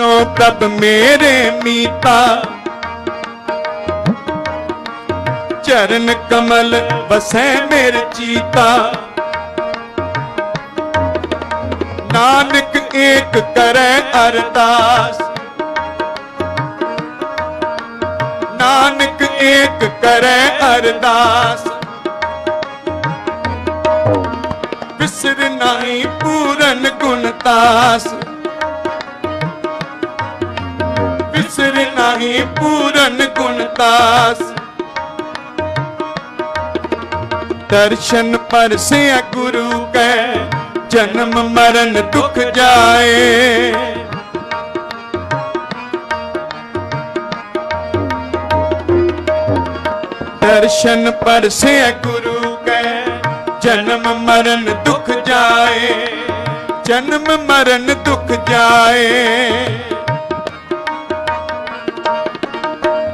ਨੋ ਪ੍ਰਭ ਮੇਰੇ ਮੀਤਾ। ਚਰਨ ਕਮਲ ਬਸੈ ਮੇਰੇ ਚੀਤਾ। ਨਾਨਕ ਏਕ ਕਰੈ ਅਰਦਾਸ। ਨਾਨਕ ਏਕ ਕਰੈ ਅਰਦਾਸ। ਵਿਸਰ ਨਹੀਂ ਪੂਰਨ ਗੁਣ ਤਾਸ। ਵਿਸਰ ਨਹੀਂ ਪੂਰਨ ਗੁਣ ਦਾਸ। ਦਰਸ਼ਨ ਪਰਸਿਆ ਗੁਰੂ ਕੈ, ਜਨਮ ਮਰਨ ਦੁਖ ਜਾਏ। ਦਰਸ਼ਨ ਪਰਸਿਆ ਗੁਰੂ ਕੈ, ਜਨਮ ਮਰਨ ਦੁਖ ਜਾਏ। ਜਨਮ ਮਰਨ ਦੁਖ ਜਾਏ।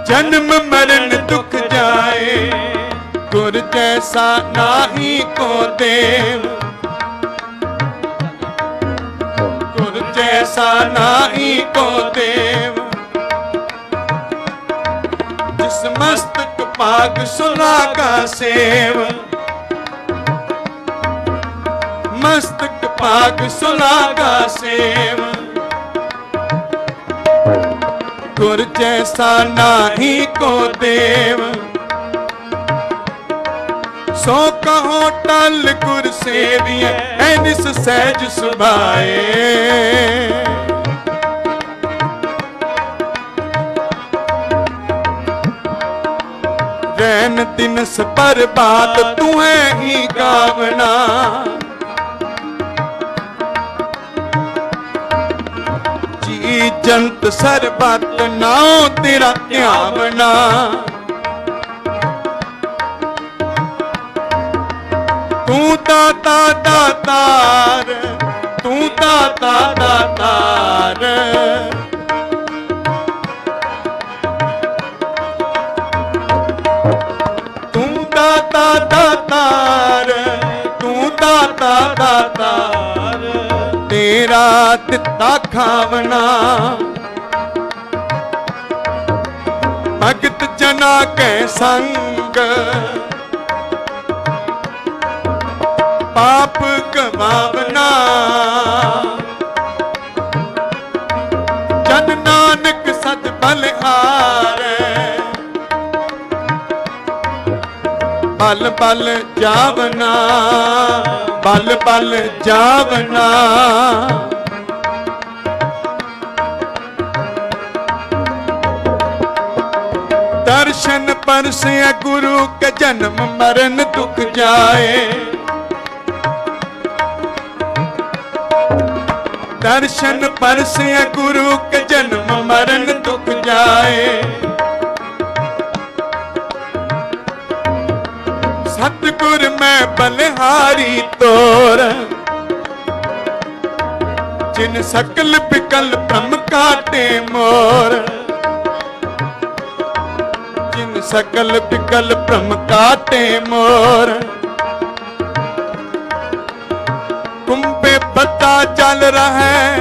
ਜਨਮ ਮਰਨ ਦੁਖ ਜਾਏ। ਗੁਰ ਜੈਸਾ ਨਾਹੀ ਕੋ ਦੇਵ। ਗੁਰ ਜੈਸਾ ਨਾਹੀ ਕੋ ਦੇਵ। ਜਿਸ ਮਸਤਕ ਪਾਗ ਸੁਲਾਗਾ ਸੇਵ। ਮਸਤਕ ਪਾਗ ਸੁਲਾਗਾ ਸੇਵ। ਗੁਰ ਜੈਸਾ ਨਾਹੀ ਕੋ ਦੇਵ। ਸੋ ਕਹੋ ਟਲ ਗੁਰ ਸੇਵੀਐ ਐਨਿਸ ਸਹਿਜ ਸੁਭਾਏ। ਰੈਨ ਦਿਨਸ ਪਰ ਬਾਤ ਤੂੰ ਹੈ ਹੀ ਗਾਵਣਾ ਜੰਤ ਸਰਬਤ ਨਾਉ ਤੇਰਾ ਧਿਆਵਣਾ ਤੂੰ ਦਾਤਾ ਦਾਤਾਰ, ਤੂੰ ਦਾਤਾ ਦਾਤਾਰ। ਤੂੰ ਦਾਤਾ ਦਾਤਾਰ, ਤੂੰ ਦਾਤਾ ਦਾਤਾਰ। ਤੇਰਾ ਦਿੱਤਾ ਖਾਵਣਾ। ਭਗਤ ਜਨਾ ਕੈ ਸੰਗ। ਪਾਪ ਕਮਾਵਨਾ ਬਲ ਬਲ ਜਾਵਨਾ ਬਲ ਬਲ ਜਾਵਨਾ ਦਰਸ਼ਨ ਪਰਸਿਆ ਗੁਰੂ ਕੇ ਜਨਮ ਮਰਨ ਦੁਖ ਜਾਏ। ਦਰਸ਼ਨ ਪਰਸਿਆ ਗੁਰੂ ਕੇ ਜਨਮ ਮਰਨ ਦੁਖ ਜਾਏ। ਸਤਿਗੁਰ ਮੈਂ ਬਲਿਹਾਰੀ ਤੋਰ। ਜਿਨ ਸਕਲ ਬਿਕਲ ਬ੍ਰਹਮ ਕਾਟੇ ਮੋਰ। ਜਿਨ ਸਕਲ ਬਿਕਲ ਭ੍ਰਮ ਕਾਟੇ ਮੋਰ। ਕੁੰਭੇ ਬੱਤਾ ਚੱਲ ਰਹਾ,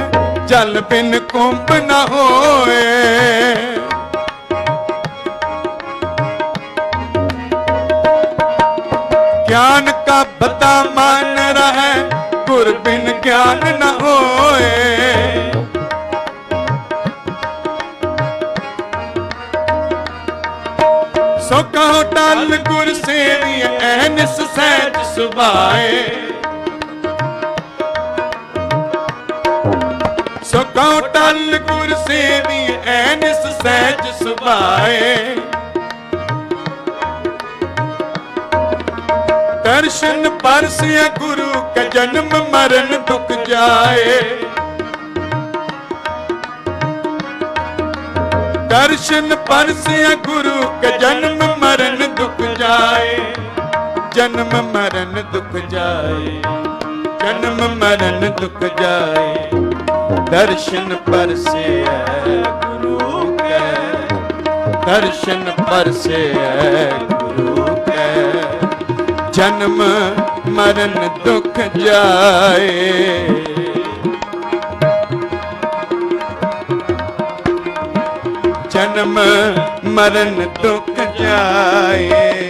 ਜਲ ਬਿਨ ਕੁੰਭ ਨਾ ਹੋਏ। ਗਿਆਨ ਕਾ ਬਤਾ ਮਨ ਰਹੇ ਗੁਰ ਬਿਨ ਗਿਆਨ ਨਾ ਹੋਏ। ਸੋ ਕਹੋ ਟਲ ਗੁਰ ਸੇਵੀ ਐਨ ਸਹਿਜ ਸੁਭਾਏ। ਸੋ ਕਹੋ ਟਲ ਗੁਰ ਸੇਵੀ ਐਨ ਸਹਿਜ ਸੁਭਾਏ। ਦਰਸ਼ਨ ਪਰਸਿਆ ਗੁਰੂ ਕਾ ਜਨਮ ਮਰਨ ਦੁਖ ਜਾਏ। ਦਰਸ਼ਨ ਪਰਸਿਆ ਗੁਰੂ ਕਾ ਜਨਮ ਮਰਨ ਦੁਖ ਜਾਏ। ਜਨਮ ਮਰਨ ਦੁਖ ਜਾਏ। ਜਨਮ ਮਰਨ ਦੁਖ ਜਾਏ। ਦਰਸ਼ਨ ਪਰਸਿਆ ਗੁਰੂ ਕੈ। ਦਰਸ਼ਨ ਪਰਸਿਆ ਗੁਰੂ ਕੈ। ਜਨਮ ਮਰਨ ਦੁਖ ਜਾਏ। ਜਨਮ ਮਰਨ ਦੁਖ ਜਾਏ।